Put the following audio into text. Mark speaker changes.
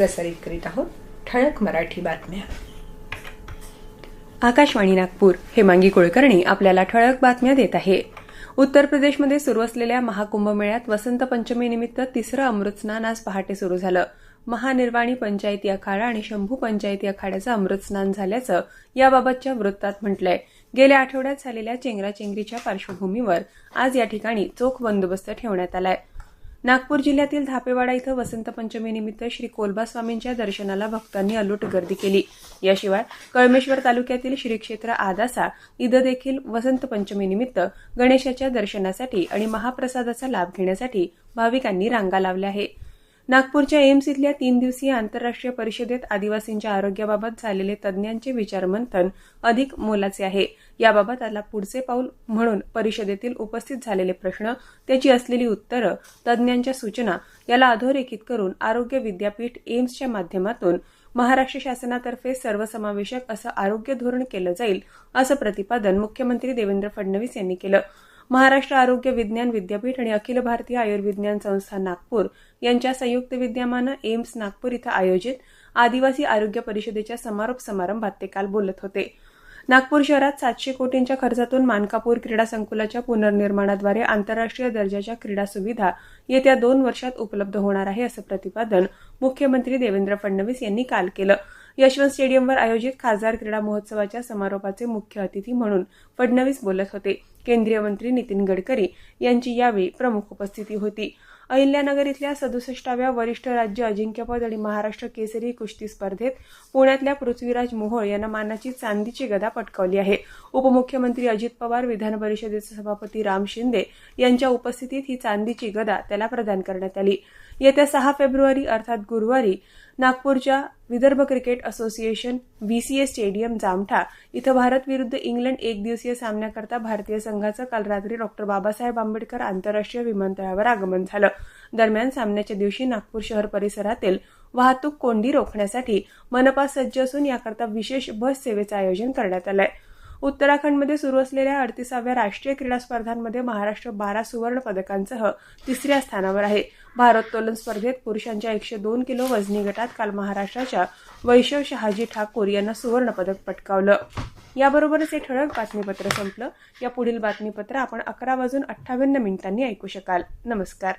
Speaker 1: प्रसारित करीत आहोत. ठळक मराठी बातम्या.
Speaker 2: आकाशवाणी नागपूर हेमांगी कुलकर्णी आपल्याला ठळक बातम्या देत आहे. उत्तर प्रदेशमध्ये सुरू असलेल्या महाकुंभमेळ्यात वसंत पंचमीनिमित्त तिसरं अमृतस्नान आज पहाटे सुरू झालं. महानिर्वाणी पंचायती अखाडा आणि शंभू पंचायती अखाड्याचं अमृतस्नान झाल्याचं याबाबतच्या वृत्तात म्हटलंय. गेल्या आठवड्यात झालेल्या चेंगराचेंगरीच्या पार्श्वभूमीवर आज या ठिकाणी चोख बंदोबस्त ठेवण्यात आलाय. नागपूर जिल्ह्यातील धापेवाडा इथं वसंत पंचमीनिमित्त श्री कोलबा स्वामींच्या दर्शनाला भक्तांनी अलोट गर्दी केली. याशिवाय कळमेश्वर तालुक्यातील श्री क्षेत्र आदासा इथं देखील वसंत पंचमीनिमित्त गणेशाच्या दर्शनासाठी आणि महाप्रसादाचा लाभ घेण्यासाठी भाविकांनी रांगा लावल्या आहे नागपूरच्या एम्स इथल्या तीन दिवसीय आंतरराष्ट्रीय परिषदेत आदिवासींच्या आरोग्याबाबत झालेले तज्ज्ञांचे विचारमंथन अधिक मोलाचे आहे. याबाबत आला पुढचे पाऊल म्हणून परिषदेतील उपस्थित झालेले प्रश्न त्याची असलेली उत्तरं तज्ज्ञांच्या सूचना याला अधोरेखित करून आरोग्य विद्यापीठ एम्सच्या माध्यमातून महाराष्ट्र शासनातर्फे सर्वसमावेशक असं आरोग्य धोरण केलं जाईल असं प्रतिपादन मुख्यमंत्री देवेंद्र फडणवीस यांनी केलं. महाराष्ट्र आरोग्य विज्ञान विद्यापीठ आणि अखिल भारतीय आयुर्विज्ञान संस्था नागपूर यांच्या संयुक्त विद्यमानं एम्स नागपूर इथं आयोजित आदिवासी आरोग्य परिषदेच्या समारोप समारंभात ते काल बोलत होते. नागपूर शहरात सातशे कोटींच्या खर्चातून मानकापूर क्रीडा संकुलाच्या पुनर्निर्माणाद्वारे आंतरराष्ट्रीय दर्जाच्या क्रीडा सुविधा येत्या दोन वर्षात उपलब्ध होणार आहे असं प्रतिपादन मुख्यमंत्री देवेंद्र फडणवीस यांनी काल केलं. यशवंत स्टेडियमवर आयोजित खासदार क्रीडा महोत्सवाच्या समारोपाचे मुख्य अतिथी म्हणून फडणवीस बोलत होते. केंद्रीय मंत्री नितीन गडकरी यांची यावेळी प्रमुख उपस्थिती होती. अहिल्यानगर इथल्या सदुसष्टाव्या वरिष्ठ राज्य अजिंक्यपद आणि महाराष्ट्र केसरी कुस्ती स्पर्धेत पुण्यातल्या पृथ्वीराज मोहोळ यांना मानाची चांदीची गदा पटकावली आहे. उपमुख्यमंत्री अजित पवार विधान परिषदेचे सभापती राम शिंदे यांच्या उपस्थितीत ही चांदीची गदा त्याला प्रदान करण्यात आली. येत्या सहा फेब्रुवारी अर्थात गुरुवारी नागपूरच्या Vidarbha cricket association V C A stadium Jamtha इथं भारत विरुद्ध इंग्लंड एक दिवसीय सामन्याकरता भारतीय संघाचं काल रात्री डॉक्टर बाबासाहेब आंबेडकर आंतरराष्ट्रीय विमानतळावर आगमन झालं. दरम्यान सामन्याच्या दिवशी नागपूर शहर परिसरातील वाहतूक कोंडी रोखण्यासाठी मनपा सज्ज असून याकरता विशेष बस सेवेचं आयोजन करण्यात आलं आहे उत्तराखंडमध्ये सुरू असलेल्या अडतीसाव्या राष्ट्रीय क्रीडा स्पर्धांमध्ये महाराष्ट्र बारा सुवर्ण पदकांसह तिसऱ्या स्थानावर आहे. भारोत्तोलन स्पर्धेत पुरुषांच्या एकशे दोन किलो वजनी गटात काल महाराष्ट्राच्या वैशव शहाजी ठाकूर यांना सुवर्ण पदक पटकावलं. याबरोबरच हे ठळक बातमीपत्र संपलं. या पुढील बातमीपत्र आपण अकरा वाजून अठ्ठावन्न मिनिटांनी ऐकू शकाल. नमस्कार.